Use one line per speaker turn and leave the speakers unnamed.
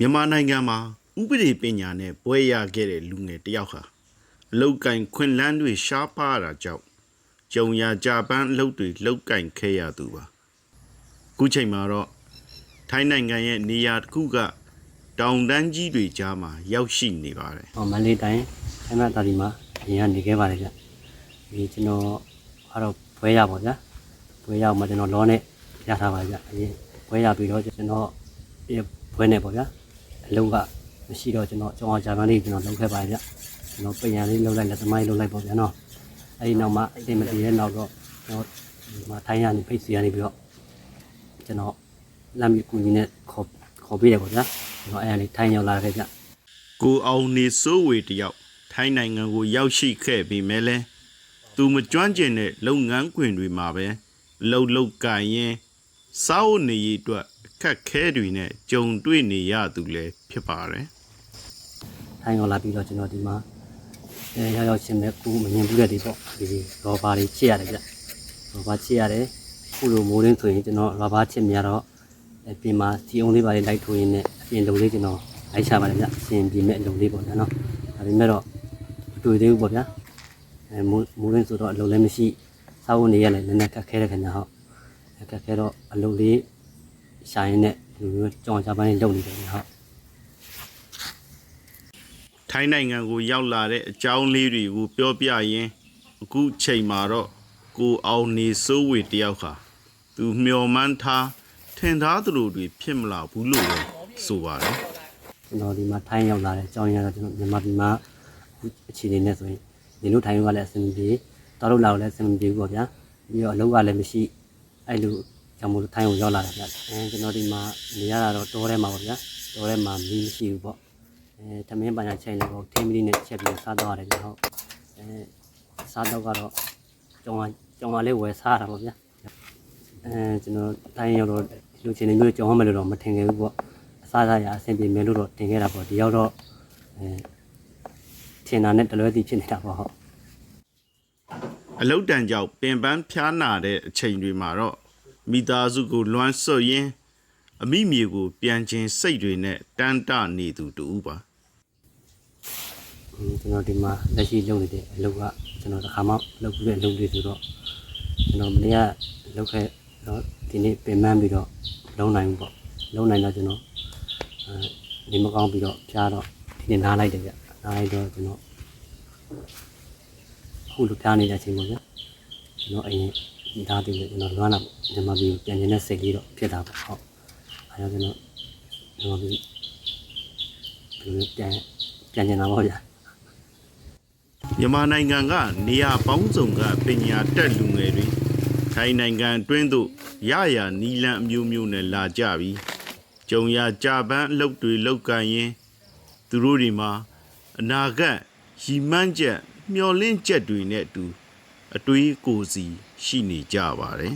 မြန်မာနိုင်ငံမှာဥပဒေပညာနဲ့ဘွဲ့ရခဲ့တဲ့လူငယ်တစ်ယောက်ဟာအလုတ်ကင်ခွင့်လန်းတွေရှားပါတာကြောင့်ကြုံရကြပန်းအလုတ်တွေလုတ်ကင်ခဲ့ရသူပါအခုချိန်မှာတော့ထိုင်းနိုင်ငံရဲ့နေရာတစ်ခုကတောင်တန်းကြီးတွေကြားမှာရောက်ရှိနေပါတယ်
ဟောမန္တလေးတိုင်းအမတ်တာဒီမှာအရင်ကနေခဲ့ပါတယ်ဗျဒီကျွန်တော်ကတော့ဘွဲရပါဗျာဘွဲရမှာကျွန်တော်လောနဲ့ရထားပါဗျအရင်ဘွဲရပြီးတော့ကျွန်တော်ပြဘွဲနဲ့ပေါ့ဗျာ အလုံးကမရှိတော့ကျွန်တော်ကျောင်းအောင်ဂျာမန်လေးကျွန်တော်လုပ်ခဲ့ပါဗျကျွန်တော်ပြန်ရလေးလုပ်လိုက်လက်သမိုင်းလုပ်လိုက်ပေါ့ဗျာနော်အဲဒီနောက်မှာအတင်မတည်တဲ့နောက်တော့ကျွန်တော်ဒီမှာထိုင်းရနေဖိတ်စီရနေပြီးတော့ကျွန်တော်လမ်းမြကူကြီးနဲ့ခေါ်ခေါ်ပေးတယ်ပေါ့ဗျာကျွန်တော်အဲ့ဒါလေးထိုင်းရောက်လာခဲ့ဗျ
ကိုအောင်နေစိုးဝေတယောက်ထိုင်းနိုင်ငံကိုရောက်ရှိခဲ့ပြီးမဲလဲသူမကျွမ်းကျင်တဲ့လုပ်ငန်းခွင်တွေမှာပဲအလုတ်လုတ်ကင်ရင် စားဝတ်နေရေးအတွက်အခက်ခဲတွေနဲ့ကြုံတွေ့နေရသူလည်းဖြစ်ပါတယ်
ထိုင်းရောက်လာပြီးတော့ကျွန်တော်ဒီမှာအဲရောက်ရောက်ချင်းပဲကူမမြင်ဘူးတဲ့ဒီပေါ့ဒီရောဘာတွေချစ်ရတယ်ဗျရောဘာချစ်ရတယ်ခုလိုမိုးရင်းဆိုရင်ကျွန်တော်ရောဘာချစ်မြတော့အပြင်မှာစီအောင်လေးပါလေးလိုက်ထိုးရင်းနဲ့အပြင်လုံလေးကျွန်တော်လိုက်ချပါတယ်ဗျအပြင်ပြင်မဲ့အလုံလေးပေါ့ဗျာနော်ဒါပေမဲ့တော့မတွေ့သေးဘူးပေါ့ဗျာအဲမိုးမိုးရင်းဆိုတော့အလုံလည်းမရှိစောက်နေရလည်းနည်းနည်းခက်ခဲတဲ့ခင်ဗျာဟုတ် ခက်ခဲတော့အလုံလေးရှာရင်းနဲ့ဒီလိုမျိုးကြောင်ချပိုင်းလုံနေတယ်ဗျာဟုတ်
ထိုင်းနိုင်ငံကိုရောက်လာတဲ့အကြောင်းလေးတွေကိုပြောပြရင်းအခုချိန်မှာတော့ကိုအောင်နေစိုးဝေတယောက်ဟာသူမျှော်မှန်းထားထင်သားသူတို့တွေဖြစ်မလာဘူးလို့လည်းဆိုပါတယ်
ကျွန်တော်ဒီမှာထိုင်းရောက်လာတဲ့အကြောင်းရင်းကတော့ကျွန်တော်မြန်မာပြည်မှာအခုအခြေအနေနဲ့ဆိုရင်ဒီလိုထိုင်းကလည်းအဆင်မပြေတားလို့လာတော့လည်းအဆင်မပြေဘူးပေါ့ဗျာပြီးတော့အလုပ်ကလည်းမရှိ အဲ့လိုကြောင့်မို့လို့ထိုင်းကိုရောက်လာတာဗျအဲကျွန်တော်ဒီမှာနေရတာတော့တောထဲမှာပေါ့ဗျာတောထဲမှာမီးမရှိဘူးပေါ့အဲသမင်းပညာချိန်လေးပေါ့ထင်းမီးနဲ့ချက်ပြီးစားတော့ရတယ်ဗျဟုတ်အဲစားတော့ကတော့ကြောင်ကြောင်လေးဝယ်စားတာပေါ့ဗျာအဲကျွန်တော်ထိုင်းရောက်တော့လူချင်းတွေမျိုးကြောင်မှမလို့တော့မထင်ခဲ့ဘူးပေါ့အစားအစာရအဆင်ပြေမယ်လို့တော့တင်ခဲ့တာပေါ့ဒီရောက်တော့အဲထင်တာနဲ့တလွဲစီဖြစ်နေတာပေါ့ဟုတ်
အလုတ်တန်ကြောင့်ပင်ပန်းဖျားနာတဲ့အချိန်တွေမှာတော့မိသားစုကိုလွမ်းဆွတ်ရင်းအမိမြေကို ပြန်ခြင်းစိတ်တွေနဲ့တန်းတနေသူတူပါ
အင်းကျွန်တော်ဒီမှာလက်ရှိလုပ်နေတဲ့အလုပ်ကကျွန်တော်တစ်ခါမှလုပ်ပြီးတဲ့အလုပ်တွေဆိုတော့ကျွန်တော်မနေ့ကလုပ်ခဲ့တော့ဒီနေ့ပင်ပန်းပြီးတော့လုံးနိုင်ဘူးပေါ့လုံးနိုင်တော့ကျွန်တော်အဲဒီမကောင်းပြီးတော့ဖျားတော့ဒီနေ့နားလိုက်တယ်ဗျနားလိုက်တော့ကျွန်တော် အခုလိုဖျားနေတဲ့အချိန်ပေါ့ဗျကျွန်တော်အရင်ဒါတည်းကျွန်တော်လွမ်းလာမြန်မာပြည်ပြန်နေတဲ့စိတ်လေးတော့ဖြစ်တာပေါ့ဟုတ်အဲဒါကျွန်တော်မြန်မာပြည်ဒီလိုပြန်ပြန်နေတာပေါ့ဗျာ
မြန်မာနိုင်ငံကနေရာပေါင်းစုံကပညာတက်လူငယ်တွေထိုင်းနိုင်ငံအတွင်းသို့ရရနီလန်အမျိုးမျိုးနဲ့လာကြပြီးကြုံရကြပန်းအလုပ်တွေလုပ်ကန်ရင်သူတို့တွေမှာအနာဂတ်ရီမန်းချက် မျောလင့်ချက်တွေနဲ့အတူအတွေးကိုယ်စီရှိနေကြပါတယ်